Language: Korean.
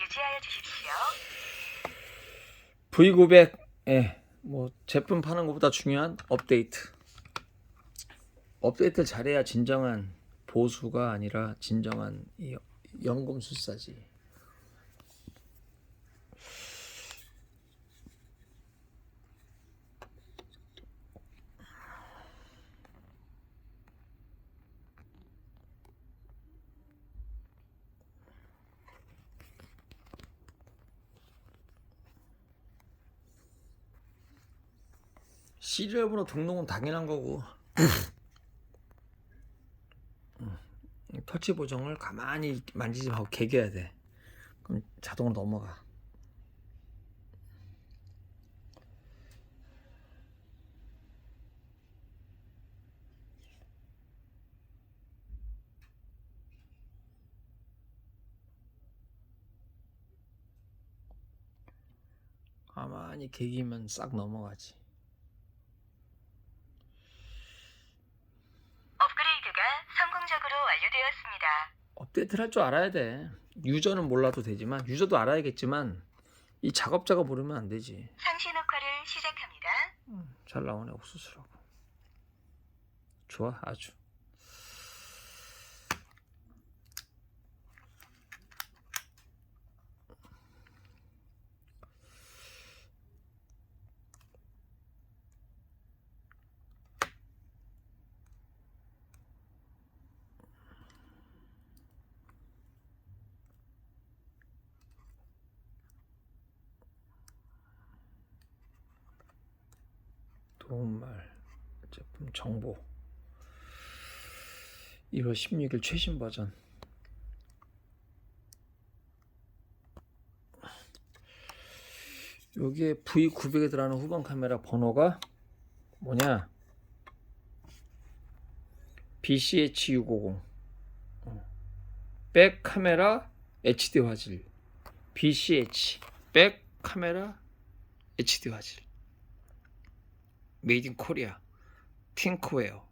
유지하여 주십시오. V900 예, 뭐 제품 파는 것보다 중요한 업데이트. 업데이트를 잘해야 진정한 보수가 아니라 진정한 이 연금 술사지. 시리얼 번호 등록은 당연한 거고. 음, 터치 보정을 가만히 만지지 말고 개겨야 돼. 그럼 자동으로 넘어가. 가만히 개기면 싹 넘어가지 업그레이드가 완료되었습니다. 업데이트를 할 줄 알아야 돼. 유저는 몰라도 되지만 유저도 알아야겠지만 이 작업자가 모르면 안 되지. 상시 녹화를 시작합니다. 잘 나오네 옥수수라고. 좋아 아주. 도움말 제품 정보. 1월 16일 최신 버전. 여기에 V900에 들어가는 후방 카메라 번호가 뭐냐? BCH650 어. 백 카메라 HD 화질. BCH 백 카메라 HD 화질. 메이드 인 코리아 팅크웨어